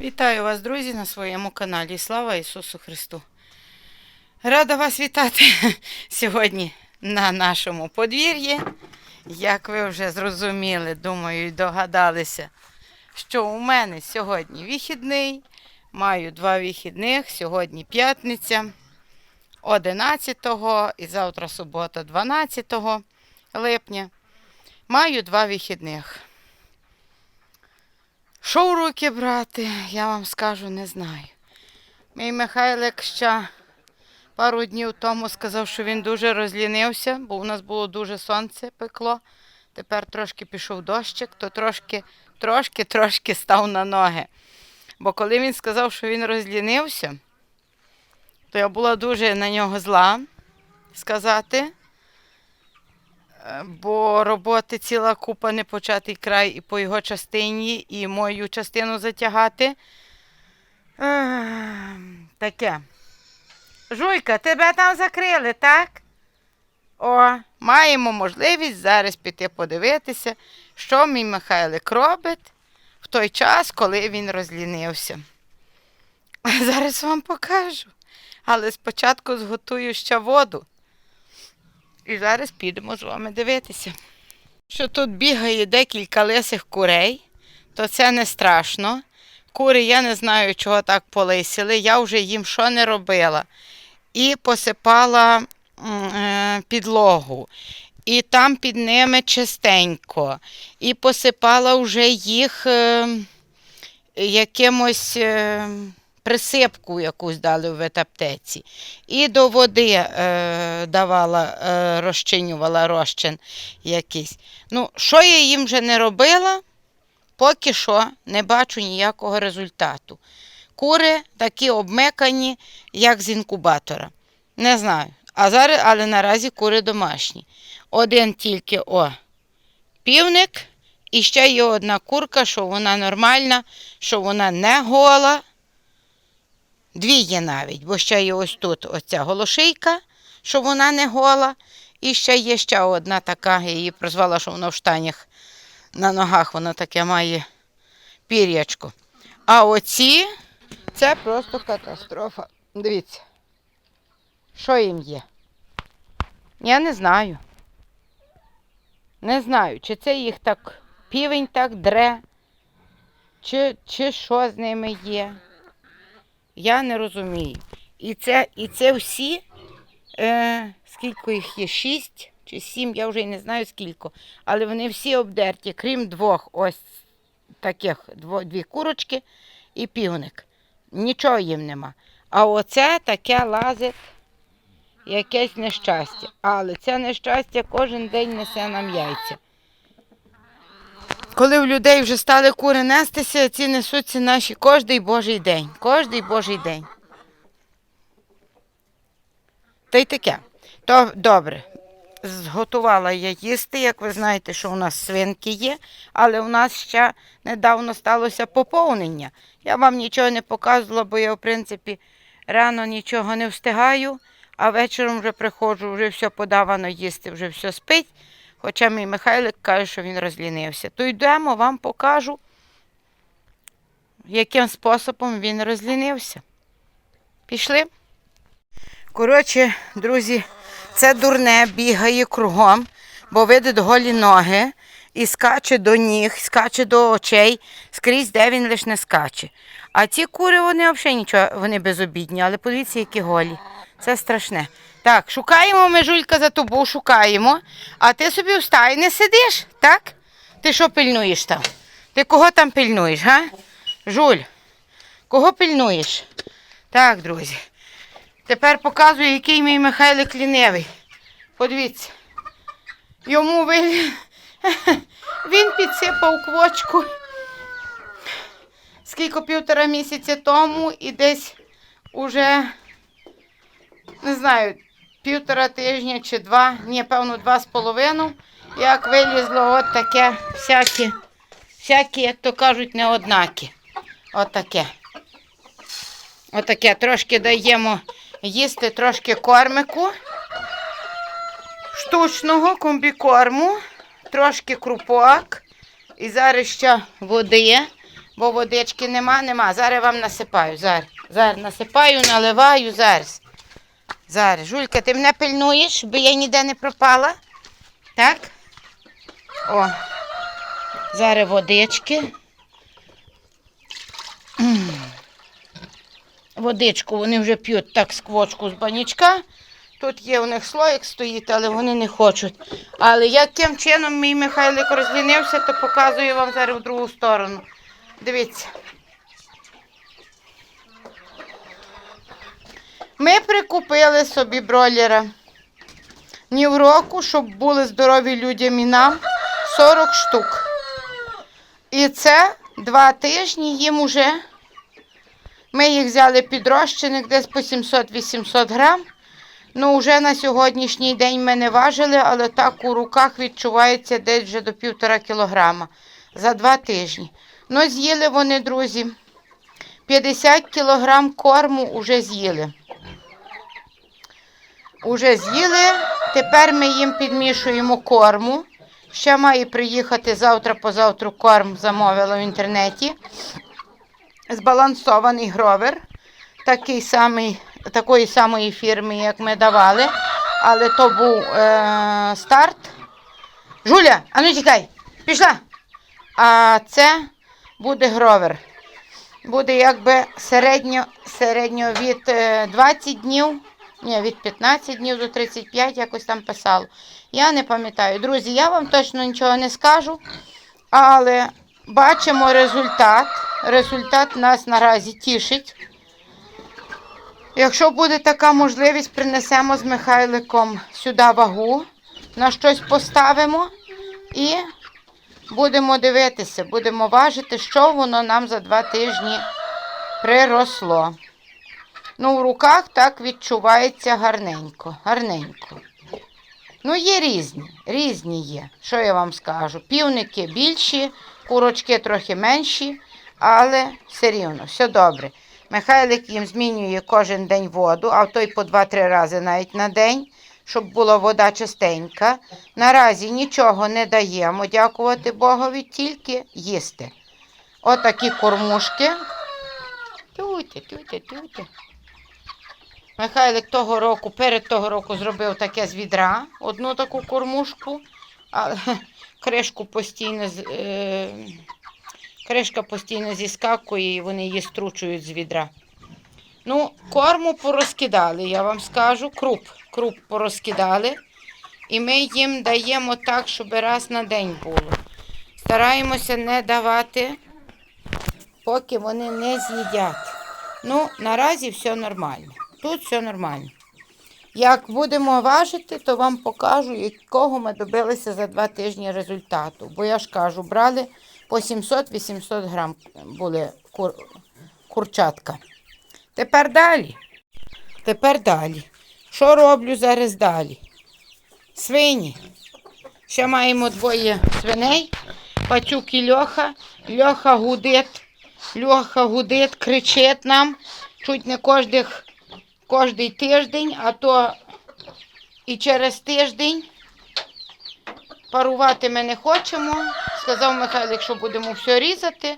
Вітаю вас, друзі, на своєму каналі. Слава Ісусу Христу! Рада вас вітати сьогодні на нашому подвір'ї. Як ви вже зрозуміли, думаю, і догадалися, що у мене сьогодні вихідний. Маю два вихідних. Сьогодні п'ятниця 11 і завтра субота 12 липня. Маю два вихідних. Що в руки брати, я вам скажу, не знаю. Мій Михайлик ще пару днів тому сказав, що він дуже розлінився, бо у нас було дуже сонце пекло. Тепер трошки пішов дощик, то трошки, трошки, трошки став на ноги. Бо коли він сказав, що він розлінився, то я була дуже на нього зла сказати. Бо роботи ціла купа непочатий край і по його частині, і мою частину затягати. Ех, Таке. Жуйка, тебе там закрили, так? О, маємо можливість зараз піти подивитися, що мій Михайлик робить в той час, коли він розлінився. Зараз вам покажу. Але спочатку зготую ще воду. І зараз підемо з вами дивитися. Що тут бігає декілька лисих курей, то це не страшно. Кури я не знаю, чого так полисили. Я вже їм що не робила. І посипала е, підлогу. І там під ними чистенько. І посипала вже їх е, якимось е, присипку якусь дали в ветаптеці. І до води е, давала, е, розчинювала розчин якийсь. Ну, що я їм вже не робила, поки що не бачу ніякого результату. Кури такі обмекані, як з інкубатора. Не знаю. А зараз, але наразі кури домашні. Один тільки о, півник, і ще є одна курка, що вона нормальна, що вона не гола. Дві є навіть, бо ще є ось тут оця голошийка, що вона не гола. І ще є ще одна така, я її прозвала, що вона в штанях на ногах, вона таке має пір'ячко. А оці це просто катастрофа. Дивіться, що їм є. Я не знаю. Не знаю, чи це їх так півень так дре, чи, чи що з ними є. Я не розумію. І це, і це всі, е, скільки їх є, шість чи сім, я вже не знаю скільки. Але вони всі обдерті, крім двох, ось таких дво, дві курочки і півник. Нічого їм нема. А оце таке лазить якесь нещастя. Але це нещастя кожен день несе нам яйця. Коли в людей вже стали кури нестися, ці несуться наші кожний божий день. Кожний божий день. Та й таке. То добре. Зготувала я їсти, як ви знаєте, що у нас свинки є, але у нас ще недавно сталося поповнення. Я вам нічого не показувала, бо я, в принципі, рано нічого не встигаю, а вечором вже приходжу, вже все подавано їсти, вже все спить. Хоча мій Михайлик каже, що він розлінився. То йдемо, вам покажу, яким способом він розлінився. Пішли? Коротше, друзі, це дурне бігає кругом, бо видить голі ноги і скаче до ніг, скаче до очей, скрізь, де він лиш не скаче. А ці кури, вони взагалі нічого, вони безобідні, але подивіться, які голі. Це страшне. Так, шукаємо ми жулька за тобою, шукаємо. А ти собі в стаї не сидиш, так? Ти що пильнуєш там? Ти кого там пильнуєш, га? Жуль, кого пильнуєш? Так, друзі. Тепер показую, який мій Михайлик лінивий. Подивіться. Йому ви... він підсипав квочку скільки півтора місяця тому і десь уже, не знаю, півтора тижня чи два, ні, певно, два з половиною, як вилізло от таке всякі, всякі, як то кажуть, неоднакі. Отаке. Отаке. Трошки даємо їсти трошки кормику, штучного комбікорму, трошки крупок. І зараз ще води Бо водички нема, нема. Зараз вам насипаю. Зараз. Зараз насипаю, наливаю зараз. Зараз. Жулька, ти мене пильнуєш, щоб я ніде не пропала? Так? О. Зараз водички. Водичку вони вже п'ють так з квочку з банічка. Тут є у них слоїк стоїть, але вони не хочуть. Але яким чином мій Михайлик розлінився, то показую вам зараз в другу сторону. Дивіться. Ми прикупили собі бройлера. Ні в року, щоб були здорові людям і нам 40 штук. І це два тижні їм уже. Ми їх взяли під розчинник десь по 700-800 грам. Ну, вже на сьогоднішній день ми не важили, але так у руках відчувається десь вже до півтора кілограма за два тижні. Ну, з'їли вони, друзі. 50 кілограм корму вже з'їли. Уже з'їли. Тепер ми їм підмішуємо корму. Ще має приїхати завтра-позавтра корм замовила в інтернеті. Збалансований гровер. Такий самий, такої самої фірми, як ми давали. Але то був е- старт. Жуля, а ну тікай, пішла. А це буде гровер. Буде якби середньо, середньо від е, 20 днів, ні, від 15 днів до 35, якось там писало. Я не пам'ятаю. Друзі, я вам точно нічого не скажу, але бачимо результат. Результат нас наразі тішить. Якщо буде така можливість, принесемо з Михайликом сюди вагу, на щось поставимо і будемо дивитися, будемо важити, що воно нам за два тижні приросло. Ну, в руках так відчувається гарненько, гарненько. Ну, є різні, різні є. Що я вам скажу? Півники більші, курочки трохи менші, але все рівно, все добре. Михайлик їм змінює кожен день воду, а той по 2-3 рази навіть на день, щоб була вода чистенька. Наразі нічого не даємо, дякувати Богові, тільки їсти. Отакі кормушки. Туйте, туйте, туйте. Михайлик того року, перед того року зробив таке з відра, одну таку кормушку, але кришку постійно, е, кришка постійно зіскакує і вони її стручують з відра. Ну, корму порозкидали, я вам скажу, круп, круп порозкидали. І ми їм даємо так, щоб раз на день було. Стараємося не давати, поки вони не з'їдять. Ну, наразі все нормально. Тут все нормально. Як будемо важити, то вам покажу, якого ми добилися за два тижні результату. Бо я ж кажу, брали по 700-800 грам були кур... курчатка. Тепер далі. Тепер далі. Що роблю зараз далі? Свині. Ще маємо двоє свиней. Пацюк і Льоха. Льоха гудить. Льоха гудить, кричить нам. Чуть не кожних, кожний тиждень, а то і через тиждень. Парувати ми не хочемо. Сказав Михайлик, що будемо все різати,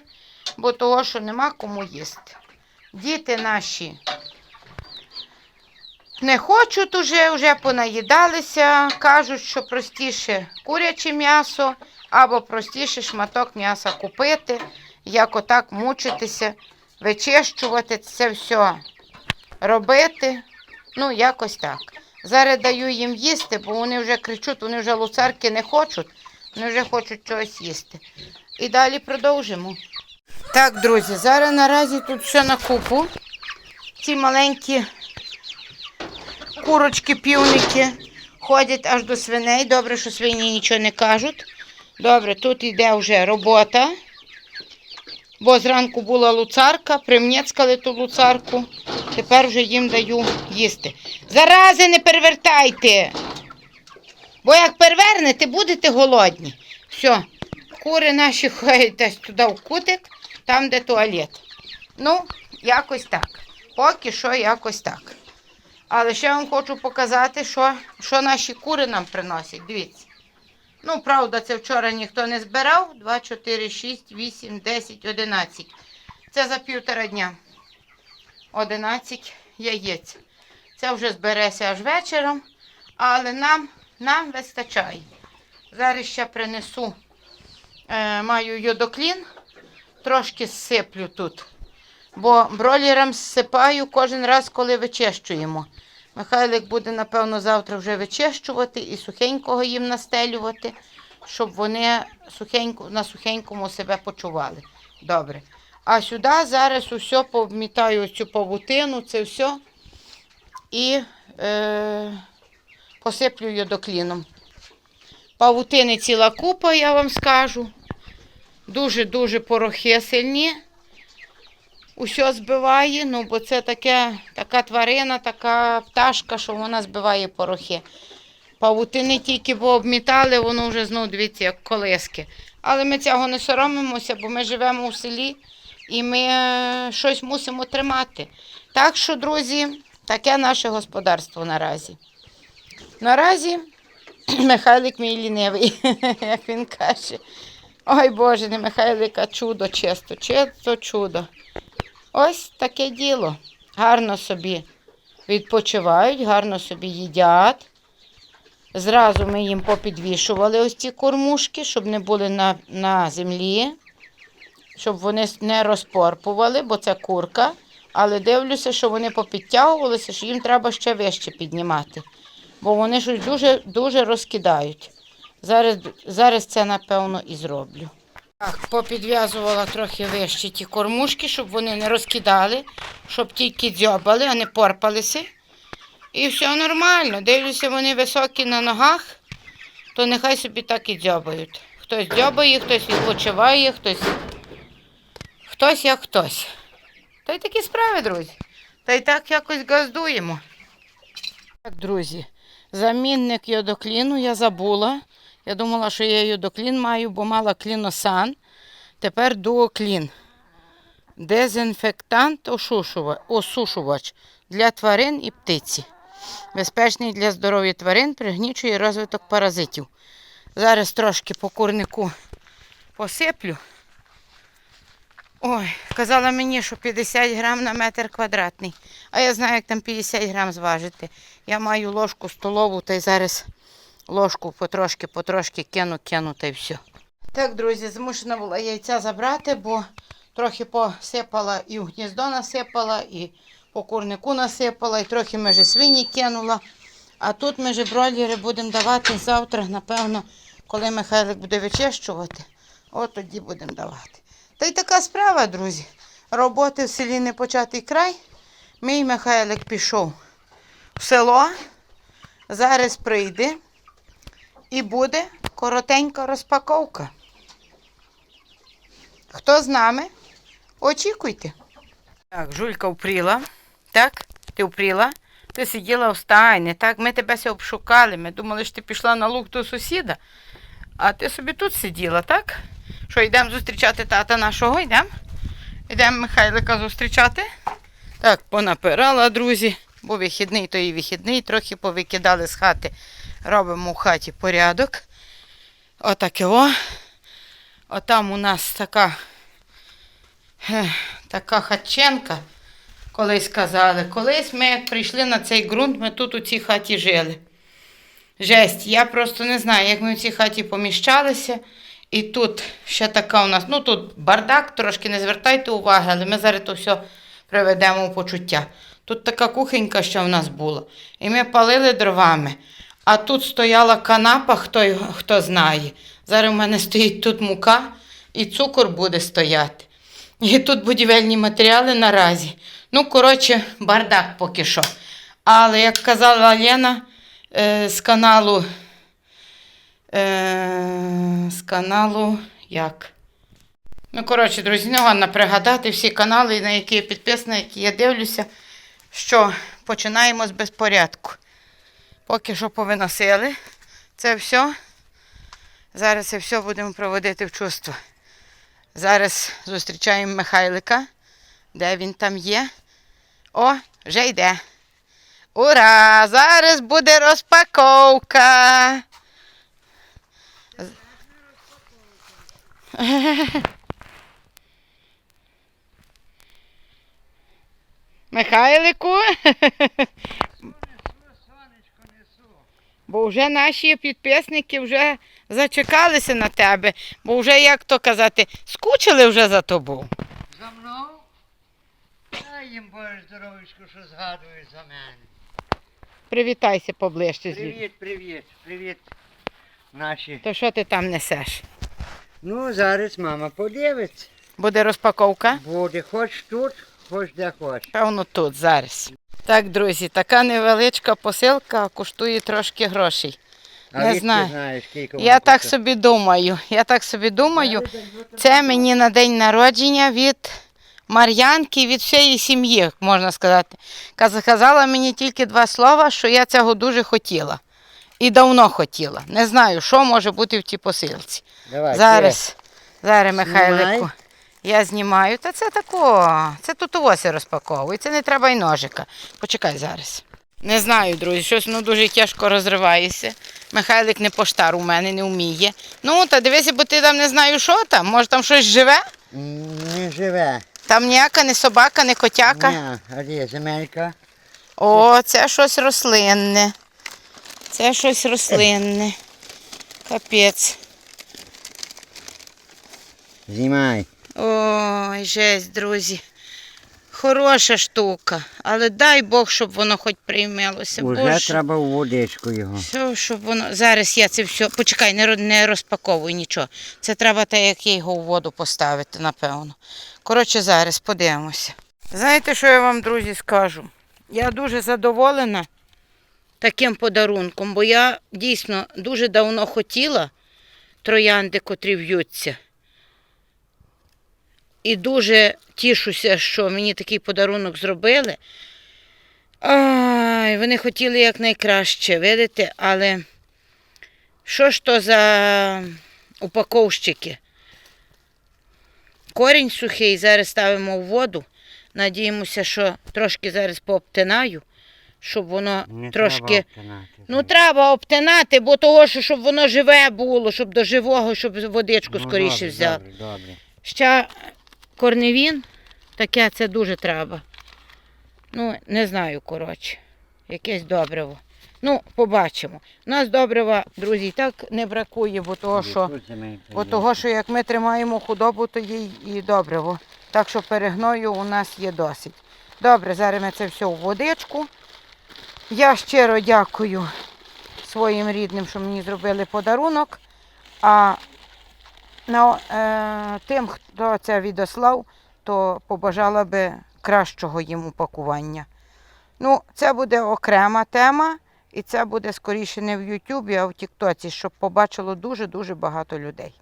бо того, що нема кому їсти. Діти наші не хочуть уже, вже понаїдалися. Кажуть, що простіше куряче м'ясо або простіше шматок м'яса купити, як отак мучитися, вичищувати це все робити. Ну, якось так. Зараз даю їм їсти, бо вони вже кричуть, вони вже луцарки не хочуть, вони вже хочуть чогось їсти. І далі продовжимо. Так, друзі, зараз наразі тут все на купу. Ці маленькі курочки, півники ходять аж до свиней. Добре, що свині нічого не кажуть. Добре, тут йде вже робота. Бо зранку була луцарка, примнєцкали ту луцарку. Тепер вже їм даю їсти. Зарази не перевертайте. Бо як перевернете, будете голодні. Все, кури наші ходять десь туди в кутик, там, де туалет. Ну, якось так. Поки що якось так. Але ще вам хочу показати, що, що наші кури нам приносять. Дивіться. Ну, правда, це вчора ніхто не збирав. 2, 4, 6, 8, 10, 11. Це за півтора дня. 11 яєць. Це вже збереться аж вечором, але нам, нам вистачає. Зараз ще принесу, е, маю йодоклін, трошки сиплю тут. Бо бролерам зсипаю кожен раз, коли вичищуємо. Михайлик буде, напевно, завтра вже вичищувати і сухенького їм настелювати, щоб вони сухенько, на сухенькому себе почували. Добре. А сюди зараз усе повмітаю цю павутину, це все. І е, посиплю йодокліном. Павутини ціла купа, я вам скажу. Дуже-дуже порохи сильні. Усе збиває, ну бо це таке, така тварина, така пташка, що вона збиває порохи. Павутини тільки бо обмітали, воно вже знову дивіться, як колиски. Але ми цього не соромимося, бо ми живемо у селі і ми е, щось мусимо тримати. Так що, друзі, таке наше господарство наразі. Наразі Михайлик мій лінивий, як він каже. Ой Боже, не Михайлика чудо, чисто, чисто чудо. Ось таке діло. Гарно собі відпочивають, гарно собі їдять. Зразу ми їм попідвішували ось ці кормушки, щоб не були на, на землі, щоб вони не розпорпували, бо це курка. Але дивлюся, що вони попідтягувалися, що їм треба ще вище піднімати. Бо вони щось дуже, дуже розкидають. Зараз, зараз це, напевно, і зроблю. Так, попідв'язувала трохи вище ті кормушки, щоб вони не розкидали, щоб тільки дзьобали, а не порпалися. І все нормально. Дивлюся, вони високі на ногах, то нехай собі так і дзьобають. Хтось дзьобає, хтось відпочиває, хтось. Хтось як хтось. Та й такі справи, друзі. Та й так якось газдуємо. Так, друзі, замінник йодокліну я забула. Я думала, що я йодоклін маю, бо мала кліносан. Тепер дуоклін. Дезінфектант осушувач для тварин і птиці. Безпечний для здоров'я тварин, пригнічує розвиток паразитів. Зараз трошки по курнику посиплю. Ой, казала мені, що 50 грам на метр квадратний. А я знаю, як там 50 грам зважити. Я маю ложку столову, та й зараз ложку потрошки, потрошки кину, кину та й все. Так, друзі, змушена була яйця забрати, бо трохи посипала і в гніздо насипала, і по курнику насипала, і трохи межі свині кинула. А тут ми же бройлери будемо давати завтра, напевно, коли Михайлик буде вичищувати, от тоді будемо давати. Та й така справа, друзі. Роботи в селі не початий край. Мій Михайлик пішов в село. Зараз прийде і буде коротенька розпаковка. Хто з нами? Очікуйте. Так, Жулька впріла. Так, ти впріла. Ти сиділа в стайні, так? Ми тебе ся обшукали. Ми думали, що ти пішла на луг до сусіда. А ти собі тут сиділа, так? Що, йдемо зустрічати тата нашого? Йдемо? Йдемо Михайлика зустрічати. Так, понапирала, друзі, бо вихідний, то і вихідний, трохи повикидали з хати. Робимо в хаті порядок. Отаке о. Отам у нас така, така хатченка, колись казали. Колись ми прийшли на цей ґрунт, ми тут у цій хаті жили. Жесть, я просто не знаю, як ми в цій хаті поміщалися. І тут ще така у нас, ну тут бардак, трошки не звертайте уваги, але ми зараз то все приведемо у почуття. Тут така кухонька ще в нас була. І ми палили дровами. А тут стояла канапа, хто, хто знає. Зараз у мене стоїть тут мука і цукор буде стояти. І тут будівельні матеріали наразі. Ну, коротше, бардак поки що. Але, як казала Лена е, з каналу, е, з каналу як? Ну, коротше, друзі, не головне пригадати всі канали, на які я підписана, які я дивлюся, що починаємо з безпорядку. Поки що повиносили це все. Зараз це все будемо проводити в чувство. Зараз зустрічаємо Михайлика. Де він там є? О, вже йде. Ура! Зараз буде розпаковка. Михайлику. Бо вже наші підписники вже зачекалися на тебе, бо вже, як то казати, скучили вже за тобою. За мною? Дай їм Боже здоров'ячко, що згадують за мене. Привітайся поближче. Привіт, привіт, привіт. Наші. То що ти там несеш? Ну, зараз мама подивиться. Буде розпаковка? Буде хоч тут, хоч де хоч. Певно, тут зараз. Так, друзі, така невеличка посилка коштує трошки грошей. А Не знаю. знаєш, скільки Я воно так коштує? собі думаю. Я так собі думаю. Це мені на день народження від Мар'янки, від всієї сім'ї, можна сказати. Каз- Казала мені тільки два слова, що я цього дуже хотіла. І давно хотіла. Не знаю, що може бути в тій посилці. Давай, Зараз, зараз. Михайлику, я знімаю. Та це тако, це тут оси розпаковується, не треба й ножика. Почекай зараз. Не знаю, друзі, щось воно дуже тяжко розривається. Михайлик не поштар у мене не вміє. Ну, та дивися, бо ти там не знаю, що там. Може там щось живе? Не живе. Там ніяка не собака, не котяка. Ні, а земелька? О, це щось рослинне. Це щось рослинне. Капець. Знімай. Ой, жесть, друзі. Хороша штука, але дай Бог, щоб воно хоч приймалося. Уже Боже, треба у водичку його. все, щоб воно. Зараз я це все. Почекай, не, не розпаковуй нічого. Це треба те, як я його у воду поставити, напевно. Коротше, зараз подивимося. Знаєте, що я вам, друзі, скажу? Я дуже задоволена таким подарунком, бо я дійсно дуже давно хотіла троянди, котрі в'ються. І дуже тішуся, що мені такий подарунок зробили. Ай, вони хотіли якнайкраще, видите, але що ж то за упаковщики? Корінь сухий, зараз ставимо в воду. Надіємося, що трошки зараз пообтинаю, щоб воно Не трошки. треба обтинати. Ну, треба обтинати, бо того, що щоб воно живе було, щоб до живого, щоб водичку Ну, скоріше добре, взяв. Добре, добре. Ще корневін, таке це дуже треба. Ну, не знаю, коротше. Якесь добриво. Ну, побачимо. У нас добрива, друзі, і так не бракує, бо того, що, бо того, що як ми тримаємо худобу, то є і добриво. Так що перегною у нас є досить. Добре, зараз ми це все в водичку. Я щиро дякую своїм рідним, що мені зробили подарунок. А на, е, тим, хто це відослав, то побажала би кращого їм упакування. Ну, це буде окрема тема, і це буде скоріше не в Ютубі, а в Тіктоці, щоб побачило дуже-дуже багато людей.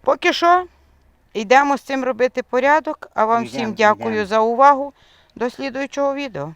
Поки що йдемо з цим робити порядок, а вам всім дякую за увагу. До слідуючого відео.